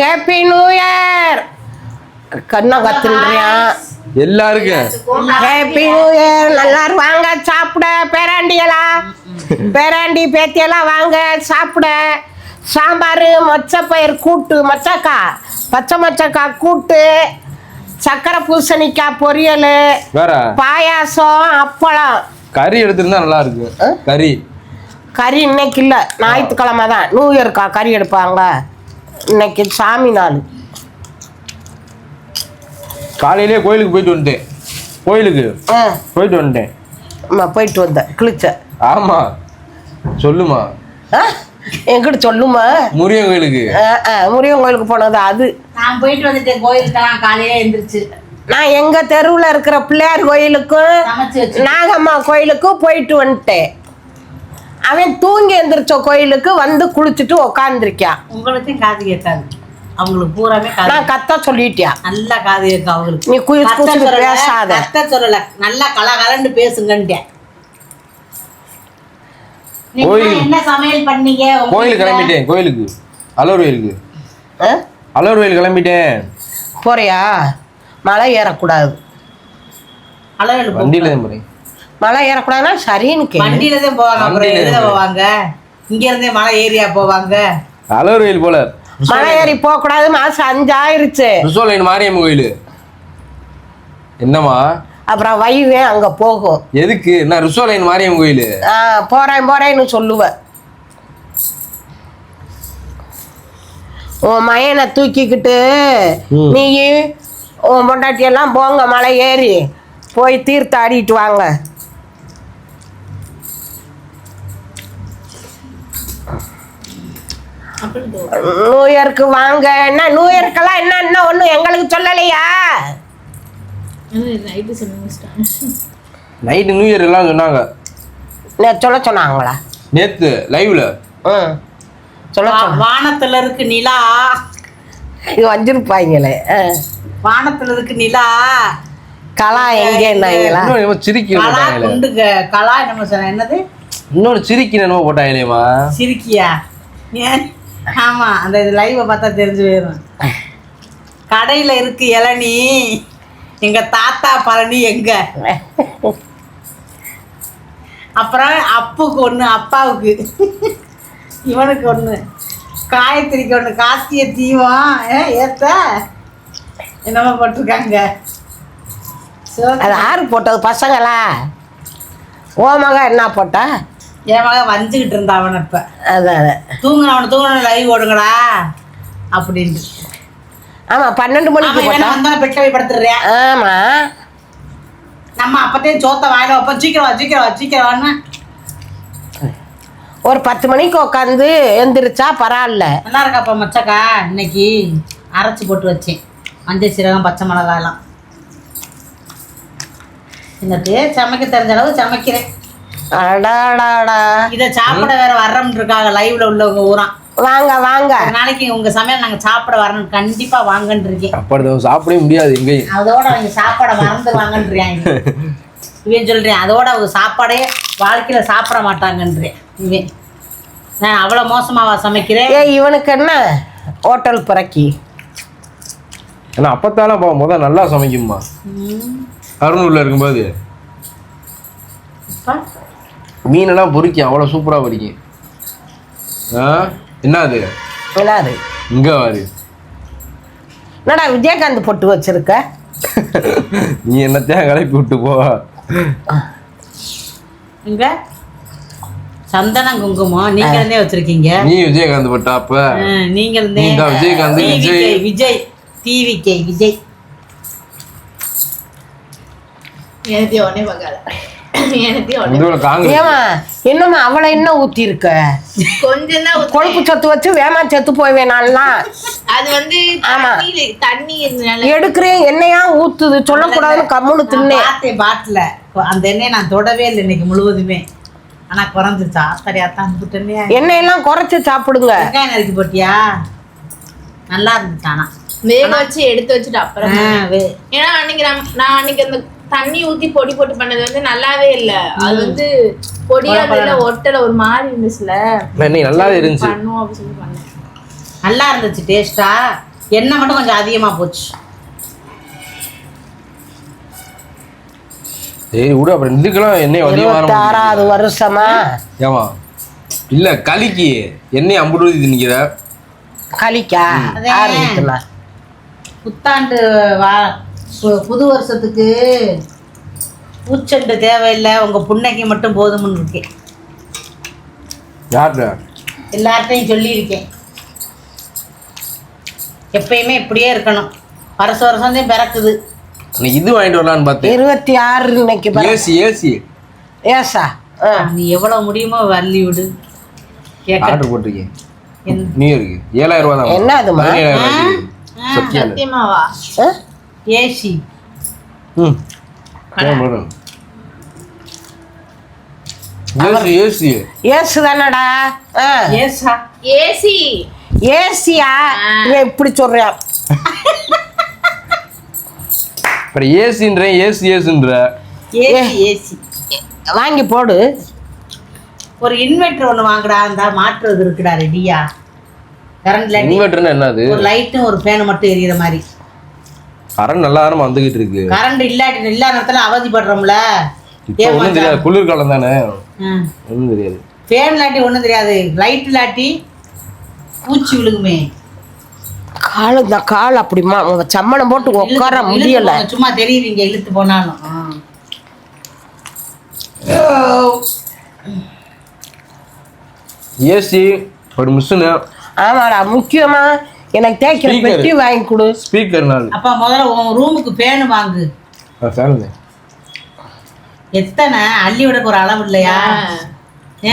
Happy new year கண்ணா கத்துன்றியான் எல்லாருக்கும். ஹேப்பி நியூ இயர் எல்லாரும் வாங்க சாப்பிட. பேராண்டிகளா பேராண்டி பேத்தியெல்லாம் வாங்க சாப்பிட. சாம்பார் மொச்சப்பயிர் கூட்டு மொச்சக்கா. பச்சை மொச்சக்காய் கூட்டு சக்கரை பூசணிக்காய் பொரியல் பாயாசம் அப்பளம். கறி எடுத்திருந்தா நல்லா இருக்கு. கறி. கறி இன்னைக்கு இல்லை. ஞாயிற்றுக்கிழமை தான். நியூ இயர்க்கா கறி எடுப்பாங்க. இன்னைக்கு சாமி நாள். காலையிலேயே கோயிலுக்கு போயிட்டு வந்துட்டேன். கோயிலுக்கு ஆ. போயிட்டு வந்துட்டேன். அம்மா போயிட்டு வந்தேன். கிழிச்ச ஆமா. சொல்லுமா. ஆ? என்கிட்ட சொல்லுமா? முருகன் கோயிலுக்கு. ஆ, ஆ, முருகன் கோயிலுக்கு போனது அது. நான் போயிட்டு வந்துட்டேன். கோயிலுக்கெல்லாம் காலையில எழுந்திரிச்சு நான் எங்க தெருவில் இருக்கிற பிள்ளையார் கோயிலுக்கும் நாகம்மா கோயிலுக்கும் போயிட்டு வந்துட்டேன். அவன் தூங்கி எந்திரிச்ச கோயிலுக்கு வந்து குளிச்சுட்டு உக்காந்துருக்கான் உங்களுக்கும் காது கேட்காது. அவங்களுக்கு பூராமே காது நான் கத்த சொல்லிட்டியா? நல்லா காது கேட்கும் அவங்களுக்கு. நீ குயிஸ் சொல்லல, பேசாத. கத்த சொல்லல. நல்லா கலகலன்னு பேசுங்கன்ட்டேன். என்ன சமையல் பண்ணீங்க? கோயிலுக்கு? கிளம்பிட்டேன் கோயிலுக்கு. அலோர் கோயிலுக்கு ஆ? அலோர் கோயில் கிளம்பிட்டேன். போறியா? மலை ஏறக்கூடாது. போ. வண்டியில போறேன். மலை ஏறக்கூடாதுன்னா சரின்னு வண்டியில தான் போவாங்க அப்புறம் வண்டியில எதுல போவாங்க. இங்க இருந்தே மலை ஏரியா போவாங்க? அலோர் கோயில் போல மலை ஏறி போகக்கூடாது மாசம் அஞ்சாயிருச்சு. ரிசோலைன் மாரியம்மன் கோயில். என்னம்மா? அப்புறம் வைவே அங்க போகும். எதுக்கு? என்ன ரிசோலைன் மாரியம்மன் கோயில்? ஆ, போறேன் போறேன்னு சொல்லுவ. உன் மயனை தூக்கிக்கிட்டு. நீ உன் பொண்டாட்டி எல்லாம் போங்க மலை ஏறி. போய் தீர்த்த ஆடிட்டு வாங்க. நியூ இயர்க்கு வாங்க. என்ன நியூ இயர்க்கெல்லாம் என்ன என்ன ஒன்றும் எங்களுக்கு சொல்லலையா? நைட்டு நியூ இயர் எல்லாம் சொன்னாங்க. நே- சொல்ல சொன்னாங்களா? நேத்து லைவ்ல சொல்ல வானத்துல இருக்கு நிலா. இது வஞ்சிருப்பாங்களே ஆ. வானத்துல இருக்கு நிலா. கலா எங்கேன்னாங்களா சிரிக்கி கலா போட்டாங்களே. குண்டு க- கலா சொன்ன என்னது? இன்னொரு சிரிக்கி என்னமோ போட்டாங்களேம்மா. சிரிக்கியா? ஏன்? ஆமாம் அந்த இது லைவை பார்த்தா தெரிஞ்சு போயிடும் கடையில் இருக்கு இளநி எங்கள் தாத்தா பழனி எங்கே? அப்புறம் அப்புக்கு ஒன்று அப்பாவுக்கு. இவனுக்கு ஒன்று காயத்திரிக்கு ஒன்று கார்த்திகை தீவம் ஏ, ஏத்த? என்னமோ போட்டிருக்காங்க. சிவன் அது யாரு போட்டது பசங்களா? ஓ என்ன போட்டா? என் மகன் வஞ்சுக்கிட்டு இருந்தா அவன் இப்ப. அதான் தூங்குன அவனை தூங்குன லைவ் ஓடுங்கடா அப்படின்ட்டு. ஆமாம் பன்னெண்டு மணிக்கு ஆமா வந்தாலும் பெட்ட போய் படுத்துடுறேன் ஆமாம் நம்ம அப்பத்தே சோத்த வாயில வைப்போம். சீக்கிரம் வா சீக்கிரம் வா சீக்கிரம் வான்னு. ஒரு பத்து மணிக்கு உட்காந்து எந்திரிச்சா பரவாயில்ல. நல்லா இருக்காப்பா மச்சக்கா? இன்னைக்கு அரைச்சி போட்டு வச்சேன். மஞ்சள் சீரகம் பச்சை மிளகாயெல்லாம். இன்னத்து சமைக்க தெரிஞ்ச அளவு சமைக்கிறேன். அடாடாடா இதை சாப்பிட வேற வர்றோம்னு இருக்காங்க லைவ்ல உள்ளவங்க ஊரான் வாங்க வாங்க. நாளைக்கு உங்க சமையல் நாங்க சாப்பிட வரணும் கண்டிப்பா வாங்கன்னு இருக்கேன். அப்படி சாப்பிடவே முடியாது எங்கேயும் அதோட அவங்க சாப்பாடை மறந்துடுவாங்கன்றியாங்க இவன் சொல்றேன் அதோட அவங்க சாப்பாடே வாழ்க்கையில சாப்பிட மாட்டாங்கன்றேன். இவன். நான் அவ்வளோ மோசமாவா சமைக்கிறேன்? ஏ இவனுக்கு என்ன? ஹோட்டல் பிறக்கி. ஏன்னா அப்பத்தாலும் அப்பா முதல் நல்லா சமைக்கும்மா. அருணூர்ல இருக்கும்போது. மீனெல்லாம் பொரிக்கும் அவ்வளோ சூப்பராக பொரிக்கும் ஆ? என்ன அது விளாது இங்கே வாரு. என்னடா விஜயகாந்த் பொட்டு வச்சிருக்க? நீ என்னத்தையும் கிளப்பி விட்டு போ? இங்க? சந்தனம் குங்குமம் நீங்க இருந்தே வச்சிருக்கீங்க? நீ விஜயகாந்த் பட்டா அப்ப? நீங்க இருந்தே விஜயகாந்த், TVK, விஜய். விஜய். டிவிகே விஜய். எனத்தையும் உடனே பார்க்காத. என்னம்மா அவளை என்ன ஊத்தி இருக்க கொஞ்சம் தான். கொழுப்பு சத்து வச்சு வேமா செத்து போய்வேன் நான்லாம். அது வந்து ஆமா. தண்ணி தண்ணி இருந்தனால எடுக்கிறேன் என்னையா ஊத்துது? சொல்லக்கூடாதுன்னு கம்முன்னு நான் தின்னேன். பார்த்தேன் பாட்டில். அந்த எண்ணெயை நான் தொடவே இல்லை இன்னைக்கு முழுவதுமே. ஆனா குறைஞ்சிருச்சா? ஆத்தா அனுப்பிட்டேனே எண்ணெயெல்லாம் குறைச்சு சாப்பிடுங்க. வெங்காயம் நறுக்கி போட்டியா? நல்லா இருந்துச்சு ஆனா. வேக வச்சு எடுத்து வச்சுட்டு அப்புறம் ஏன்னா அன்னைக்கு நான் அன்னைக்கு அந்த தண்ணி ஊத்தி பொடி போட்டு பண்ணது வந்து நல்லாவே இல்ல. அது வந்து பொடியா இல்ல ஒட்டல ஒரு மாதிரி இருந்துச்சுல. நல்லாவே இருந்துச்சு. பண்ணுவோம் அப்படின்னு சொல்லி பண்ணேன். நல்லா இருந்துச்சு டேஸ்டா எண்ணெய் மட்டும் கொஞ்சம் அதிகமாக போச்சு. சரி விடு அப்புறம் இதுக்கெல்லாம் எண்ணெய் அதிகமாக வருஷமா? ஏமா இல்ல களிக்கு எண்ணெய் ஐம்பது ரூபாய் திணிக்கிற. ஆரம்பிக்கல புத்தாண்டு வா பு- புது வருஷத்துக்கு பூச்செண்டு தேவையில்லை உங்கள் புன்னைக்கு மட்டும் போதும்னு இருக்கேன். யார்கிட்ட? எல்லார்ட்டையும் சொல்லியிருக்கேன். எப்பயுமே இப்படியே இருக்கணும். வருஷ வருஷம் பிறக்குது. நான் இது வாங்கிட்டு வரலான்னு பார்த்தேன். இருபத்தி ஆறு இன்னைக்கு. AC AC. ஏசா. நீ எவ்வளவு முடியுமோ வள்ளி விடு. ஆர்டர் போட்டிருக்கேன். என்ன? நியூ இயருக்கு ஏழாயிரம் ரூபா தான். சத்தியம் இல்லை. சத்தியமாவா? ஏசி. ஏசி ஏசி ஏசு. தானடா ஆ. ஏசா. ஏசி. ஏசியா? இப்படி சொல்றான் அப்புறம் ஏசின்றேன் ஏசி ஏசுன்ற. AC AC. வாங்கி போடு. ஒரு இன்வெர்டர் ஒன்று வாங்குடா இந்த மாற்றுறது இருக்குடா ரெடியா. கரண்ட் லைட் இன்வெர்டர்னா என்னது? ஒரு லைட்டும் ஒரு ஃபேனு மட்டும் எரியுற மாதிரி. கரண்ட் நல்லா தானே வந்துகிட்டு இருக்கு. கரண்ட் இல்லாட்டி இல்லாத நேரத்தில் அவதிப்படுறோம்ல இப்போ ஒன்றும் தெரியாது குளிர்காலம் தானே. ம். ஒன்றும் தெரியாது. ஃபேன் இல்லாட்டி ஒன்றும் தெரியாது. லைட் இல்லாட்டி பூச்சி விழுகுமே. கால் இந்த கால் அப்படிமா சம்மணம் போட்டு உட்கார முடியல. சும்மா தெரியுவீங்க இழுத்து போனாலும். ஏசி ஒரு மிஷினு. ஆமாடா முக்கியமா எனக்கு தேய்க்கிற Speaker. பெட்டி வாங்கி கொடு. ஸ்பீக்கர் நாள் அப்பா முதல்ல உன் ரூமுக்கு ஃபேனு வாங்கு. ஃபேன் எத்தனை? அள்ளி விடக்கு ஒரு அளவு இல்லையா. இல்ல,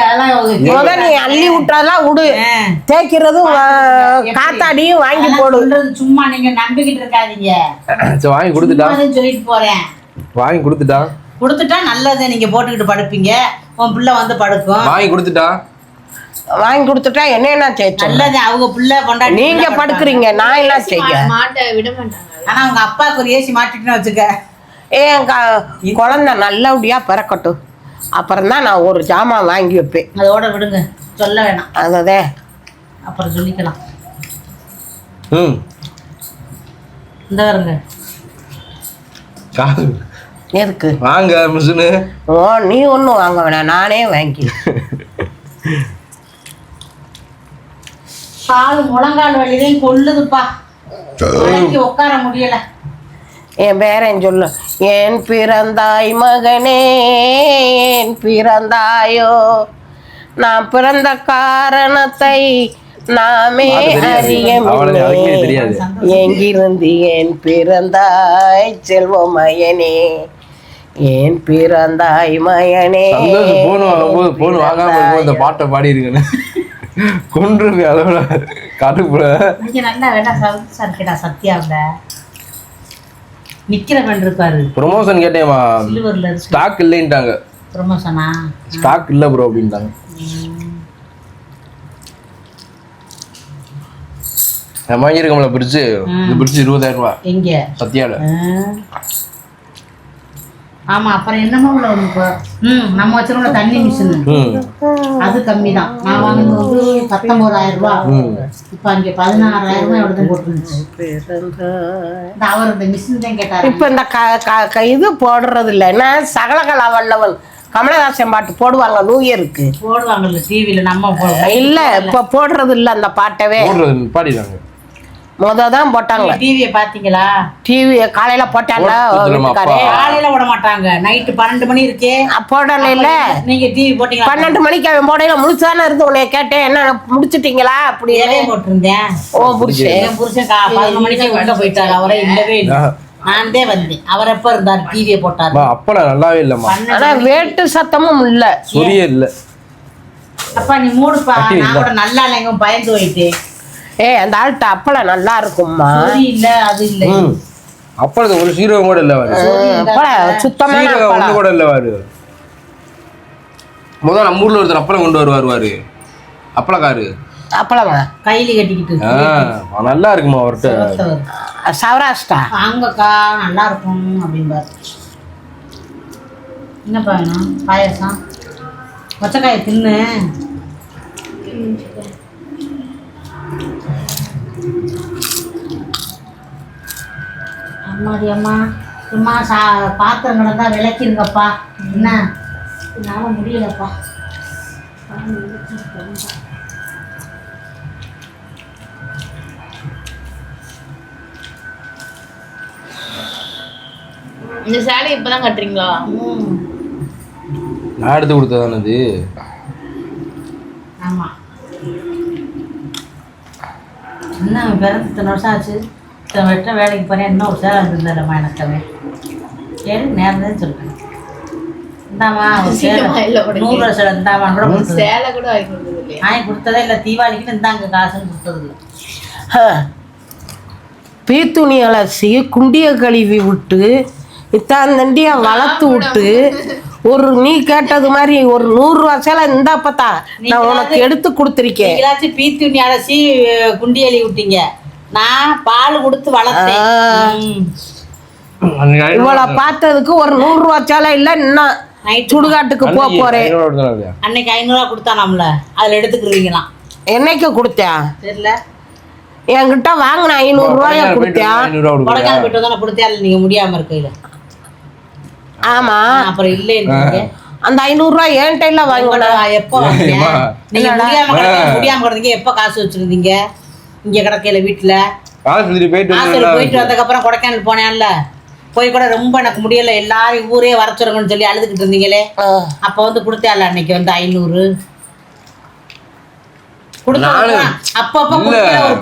அதெல்லாம் முத நீ அள்ளி விட்டாதான் விடு ஆ. தேய்க்கிறதும் வா- காத்தாடியும் வாங்கி அதெல்லாம் போடு. சொல்றது சும்மா நீங்க நம்பிக்கிட்டு இருக்காதீங்க. சரி வாங்கி கொடுத்துட்டா? சும்மா தான் சொல்லிட்டு போறேன். வாங்கி கொடுத்துட்டா? கொடுத்துட்டா நல்லது நீங்க போட்டுக்கிட்டு படுப்பீங்க. உன் பிள்ளை வந்து படுக்கும். வாங்கி கொடுத்துட்டா? வாங்கி கொடுத்துட்டா என்ன என்ன தேய்ச்சோம் நல்லது அவங்க பிள்ளை கொண்டாடி நீங்க படுக்குறீங்க நான் என்ன செய்ய? மாட்ட விட மாட்டாங்க. ஆனா அவங்க அப்பாவுக்கு ஒரு ஏசி மாட்டிட்டுன்னு வச்சுக்க. ஏன் க- குழந்தை நல்லபடியா பிறக்கட்டும். அப்புறம் தான் நான் ஒரு ஜாமான் வாங்கி வைப்பேன். அதோட விடுங்க. சொல்ல வேணாம். அததே. அப்புறம் சொல்லிக்கலாம். ம். இந்த வருங்க எதுக்கு? வாங்க மிஷினு. ஓ நீ ஒன்றும் வாங்க வேணாம். நானே வாங்கி கால் முழங்கால் கொல்லுதுப்பா வலிக்கு உட்கார முடியல. என் பேரன் சொல்லு. ஏன் பிறந்தாய் மகனே ஏன் பிறந்தாயோ. நான் பிறந்த காரணத்தை நாமே. அறிய. எங்கிருந்து ஏன் பிறந்தாய் செல்வமயனே? ஏன் பிறந்தாய் மயனே. போன் வாங்காம இந்த பாட்டை பாடி இருக்கேன்னு கொன்றுமே அதோட கடுப்புல. நீங்க நல்லா வேணா சவுசா இருக்கடா சத்யாவில் நிக்கிற பெண் இருப்பாரு ப்ரொமோஷன் சில்வர்ல இருக்கு. ஸ்டாக் இல்லைன்ட்டாங்க. ப்ரொமோஷனா ஸ்டாக் இல்லை ப்ரோ அப்படின்ட்டாங்க. வாங்கியிருக்கோம்ல பிரிட்ஜு இந்த பிரிட்ஜ் இருபதாயிரம் ரூபா. எங்க? சத்யால. ஆ. ஆமா அப்புறம் என்னமோ உள்ள ஒண்ணு இப்போ ம் நம்ம வச்சிருக்க தண்ணி மிஷின் அது கம்மி தான் நான் வாங்கினது வந்து பத்தொன்பதாயிரம் ரூபாய் இப்போ அங்கே பதினாறாயிரம் ரூபாய் எவ்வளோ போட்டுருந்துச்சு. இந்த அவர் இந்த மிஷின் தான் கேட்டாரு. இப்ப இந்த க- க- இது போடுறது இல்லை. என்ன? சகலகலா வல்லவன். கமலஹாசன் பாட்டு போடுவாங்க நியூ இயருக்கு போடுவாங்கல்ல டிவியில நம்ம இல்ல இப்ப போடுறது இல்ல அந்த பாட்டவே. போடுறது பாடிடுறாங்க. முத தான் போட்டாங்க டிவியை பாத்தீங்களா டிவி காலையில போட்டாங்க. காலையில விட மாட்டாங்க. நைட்டு பன்னெண்டு மணி இருக்கே. போடல இல்ல நீங்க டிவி போட்டீங்களா? பன்னெண்டு மணிக்கு அவன் போடையில முடிச்சானே இருந்து உன்னைய கேட்டேன் என்ன முடிச்சிட்டீங்களா இலையை போட்டிருந்தேன்? ஓ புருஷன் கா- பதினொரு மணிக்கு உள்ள போயிட்டாரு. அவரே இல்லவே இல்லை. நான் தான் வந்தேன். அவர் எப்ப இருந்தார்? டிவியை போட்டாரு. அம்மா அப்பெல்லாம் நல்லாவே இல்லைம்மா. ஆனா வேட்டு சத்தமும் இல்ல. சொரியே இல்லை. அப்பா நீ மூடுப்பா. நான் கூட நல்லா இல்லைங்க பயந்து போயிட்டேன். ஏய் அந்த ஆள்கிட்ட அப்பளம் நல்லா இருக்கும்மா சோரி இல்ல. அது இல்ல அப்பளத்துக்கு ஒரு சீரகம் கூட இல்லை வாரு அப்பளம் சுத்தமான சீரகம் ஒண்ணு கூட இல்லை வாரு முதல் நம்ம ஊர்ல ஒருத்தர் அப்பளம் கொண்டு வருவார் வாரு அப்பளக்காரு. அப்பளமா? கையில கட்டிக்கிட்டு நல்லா இருக்குமா அவர்கிட்ட. சௌராஷ்டிரா வாங்கக்கா நல்லா இருக்கும் அப்படிம்பாரு. என்னப்பா வேணும்? பாயாசம்? மொச்சக்காயை தின்னு. அம்மாடி அம்மா. சும்மா சா பாத்திரம் கிடந்தா விளக்கிருங்கப்பா. என்ன? என்னால் முடியலப்பா. இந்த சேலை இப்பதான் கட்டுறீங்களா? ம். நான் எடுத்து கொடுத்ததானே இது ஆமாம் என்ன பிறந்து இத்தனை வருஷம் ஆச்சு? இத்தனை வருஷம் வேலைக்கு போகிறேன் இன்னும் ஒரு சேலை இருந்திருந்தாரம்மா எனக்கு அவன் சரி நேரம் சொல்கிறேன் இந்தாம்மா ஒரு சேலை. நூறு கூட சேலை கூட வாங்கி கொடுத்தது இல்லையா? வாங்கி கொடுத்ததே இல்லை தீபாவளிக்குன்னு இந்தாங்க காசுன்னு கொடுத்தது இல்லை பீத்துணி அலசி குண்டிய கழுவி விட்டு இத்தாந்தண்டியா வளர்த்து விட்டு ஒரு நீ கேட்டது மாதிரி ஒரு நூறுரூவா சேலை இந்தாப்பத்தா நான் உனக்கு எடுத்து கொடுத்துருக்கேன். பீத்துணி அலசி குண்டி எழுதி விட்டீங்க. நான் பால் கொடுத்து வளர்த்தேன். ஐநூறு இவளை பார்த்ததுக்கு ஒரு நூறுரூவா சேலை இல்லை இன்னும் நைட் சுடுகாட்டுக்கு போக அன்னைக்கு போறேன். ஐநூறு? அன்னைக்கு ஐநூறுரூவா கொடுத்தானாம்ல. அதில் எடுத்துக்கிருவீங்களாம் என்னைக்கு கொடுத்தேன் தெரியல. என்கிட்ட வாங்கின ஐநூறு ரூபா கொடுக்குறியா? கொடைக்கானல் போயிட்டு தானே கொடுத்தா இல்லை நீங்கள் முடியாமல் இருக்கையில். ஆமா. அப்புறம் இல்லைன்னு அந்த ஐநூறுரூவா என்கிட்ட இல்லை வாங்கினேன் எப்போ? நீங்க முடியாம முடியாம எப்போ காசு வச்சிருந்தீங்க? இங்க கிடக்கையில வீட்டுல காசு திருப்பி போயிட்டு ஹாஸ்டல் வந்து போயிட்டு வந்ததுக்கப்புறம் கொடைக்கானல் போனேன்ல. போய் கூட ரொம்ப எனக்கு முடியல. எல்லாரும் ஊரே வர சொல்லுங்கன்னு சொல்லி அழுதுகிட்டு இருந்தீங்களே. அப்போ வந்து கொடுத்தால அன்னைக்கு வந்து ஐநூறு.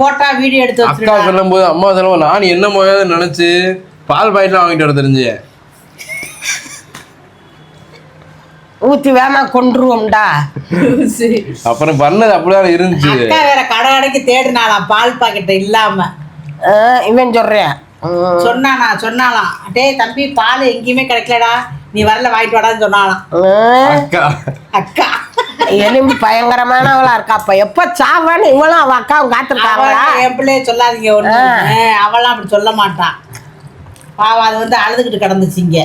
போட்டா வீடியோ எடுத்து சொல்லும் போது அம்மா சொல்லுவோம் நான் என்ன மோயாவது நினைச்சு பால் பாக்கெட்லாம் வாங்கிட்டு வர தெரிஞ்சு ஊற்றி வேணா கொண்டுருவோம்டா அப்புறம் பண்ணது அப்படிதான் இருந்துச்சு. அக்கா வேற கடை கடைக்கு தேடினாலாம் பால் பாக்கெட் இல்லாம. இவன் சொல்றேன். சொன்னானா சொன்னாலாம் டேய் தம்பி பால் எங்கேயுமே கிடைக்கலடா. நீ வரல வாங்கிட்டு வாடான்னு சொன்னாலாம் அக்கா. அக்கா. எலும்பு பயங்கரமானவளா இருக்கா அப்ப. எப்ப சாவான்னு இவளும் அவ அக்காவும் காத்திருக்காங்களா? அவளா என் பிள்ளைய சொல்லாதீங்க ஒண்ணு. அவளாம் அப்படி சொல்ல மாட்டான் பாவம் அது வந்து அழுதுகிட்டு கிடந்துச்சு இங்க.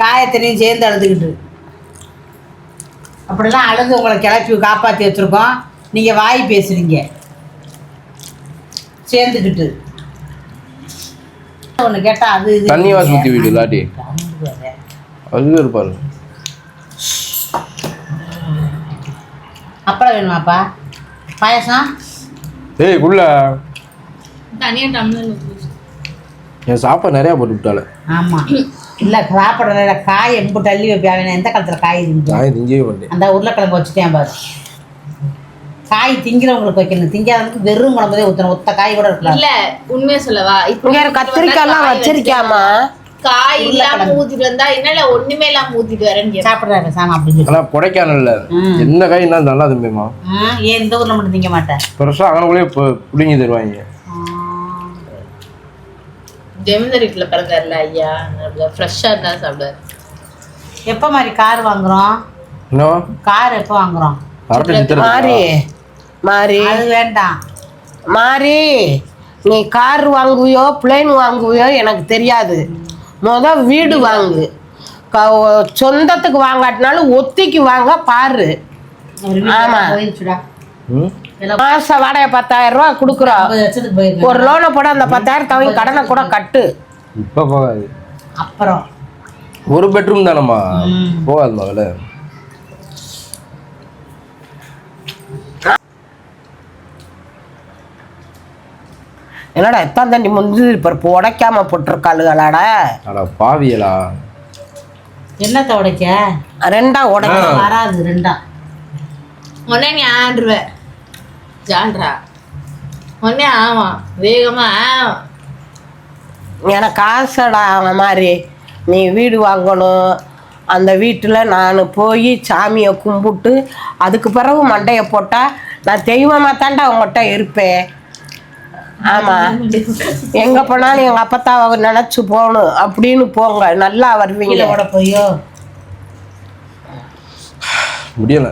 காயத்தினையும் சேர்ந்து அழுதுகிட்டு. அப்படிலாம் அழுது உங்களை கிளப்பி காப்பாற்றி வச்சிருக்கோம். நீங்க வாய் பேசுறீங்க. சேர்ந்துக்கிட்டு ஒன்று கேட்டா அது இது தண்ணி வாசம் ஊத்தி வீடு இல்லாட்டி. அது இருப்பாரு. அப்புறம் வேணுமாப்பா? பாயசம்? ஏய் குள்ள. தனியா டம்ளர் என் சாப்பாடு நிறைய போட்டு விட்டால ஆமா. இல்ல சாப்பிட்ற காய் எம்பு தள்ளி வைப்பியா எந்த காலத்துல காய் இருக்கு நான் திங்கவே மாட்டேன். அந்த உருளைக்கிழங்கு வச்சுட்டேன் பாரு. காய் திங்கிறவங்களுக்கு வைக்கணும். திங்காதவங்களுக்கு வெறும் குழம்புதே ஊற்றணும் ஒத்த காய் கூட இருக்கலாம். இல்ல உண்மையா சொல்லவா? இப்போ இங்க கத்திரிக்காய் எல்லாம் வச்சிருக்கியாமா காய் இல்லாம ஊத்திட்டு வந்தா என்னல ஒண்ணுமே இல்லாம ஊத்திட்டு வரேன்னு கேப்பா. சாப்பிட்றாங்க சாமி அப்படின்னு சொல்லி. ஆனா கொடைக்கானல்ல என்ன காய் என்ன நல்லா தம்பிமா ஆ, ஏன் இந்த ஊர்ல மட்டும் திங்க மாட்டேன்? பெருசா அங்கனக்குள்ளே பிடிங்கி தருவாங்க. ஜெமிந்தரிக்குள்ள பிறந்தாருல ஐயா? ஃப்ரெஷ்ஷா இருந்தா சாப்பிடுவாரு. எப்போ மாதிரி கார் வாங்குறோம்? இன்னும் கார் எப்போ வாங்குறோம்? மாறி மாறி. அது வேண்டாம். மாறி நீ கார் வாங்குவியோ பிளேன் வாங்குவியோ எனக்கு தெரியாது. முத வீடு வாங்கு. சொந்தத்துக்கு வாங்காட்டினாலும் ஒத்திக்கு வாங்க பாரு. ஒரு வீட்டுல ஆமா. போயிருச்சுடா ம்? மாச வாடகை பத்தாயிரம் ரூபா கொடுக்குறோம். ஒரு லோனை போட அந்த பத்தாயிரத்தை அவங்க கடனை கூட கட்டு. இப்ப போகாது. அப்புறம். ஒரு பெட்ரூம் தானம்மா? போகாதுமா விலை என்னடா எத்தான் தண்டி முந்திரி பருப்பு உடைக்காம போட்டிருக்காளுகளாடா? அட பாவியலா. என்னத்தை உடைக்க ரெண்டா உடைக்க வராது ரெண்டா. உடனே நீ ஆண்டுருவ. ஜான்றா உடனே ஆமா வேகமா ஆ. எனக்கு ஆசைடா அவன் மாதிரி. நீ வீடு வாங்கணும். அந்த வீட்டில் நான் போய் சாமியை கும்பிட்டு அதுக்கு பிறகு மண்டையை போட்டால் நான் தெய்வமாக தாண்டா உங்கள்கிட்ட இருப்பேன். ஆமாம் எங்கே போனாலும் எங்கள் அப்பத்தாவை நினச்சி போகணும். அப்படின்னு போங்க. நல்லா வருவீங்க. கீழே ஓட போயோ? முடியல.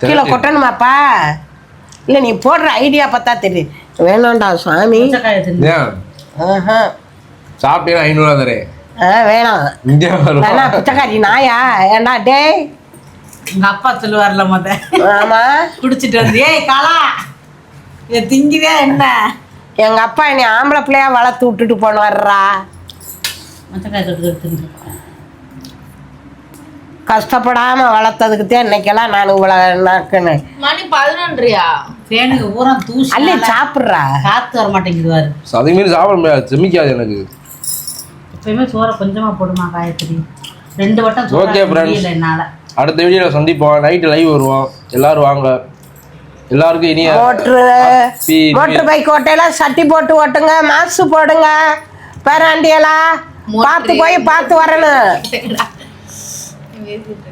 கீழே கொட்டணுமாப்பா? இல்லை நீ போடுற ஐடியா பார்த்தா தெரியும் வேணாம்டா சாமி ஆஹா. ஐநூறுவா தரேன். ஆ வேணாம். வேணா பிச்சைக்காரி நாயா? ஏண்டா டேய். உங்க அப்பா சொல்லுவார்ல முத. ஆமா. குடிச்சிட்டு வந்து ஏய் காலா இதை திங்குதே என்ன? எங்க அப்பா என்னை ஆம்பளை பிள்ளையா வளர்த்து விட்டுட்டு போனாருடா மச்சக்காய் கஷ்டப்படாம வளர்த்ததுக்கு தான் இன்னைக்கெல்லாம் நான் இவ்வளோ நாக்குன்னு. மணி பதினொன்றியா? ஃபேனுக்கு பூரா தூசி அள்ளி சாப்பிட்றா. காத்து வர மாட்டேங்குது பாரு. அதே மாரி சாப்பிட முடியாது. செமிக்காது எனக்கு. எப்பயுமே சோறை கொஞ்சமா போடுமா காயத்ரி? ரெண்டு வட்டம் friends. முடியல என்னால. அடுத்த வீடியோவில் சந்திப்போம். நைட்டு லைவ் வருவோம். எல்லாரும் வாங்க. எல்லாருக்கும் இனிய மோட்ரு மோட்ரு பைக் ஓட்டையெல்லாம் சட்டி போட்டு ஓட்டுங்க. மாசு போடுங்க. பேராண்டியெல்லாம் பார்த்து போய் பார்த்து வரணும். இங்க இருக்கு.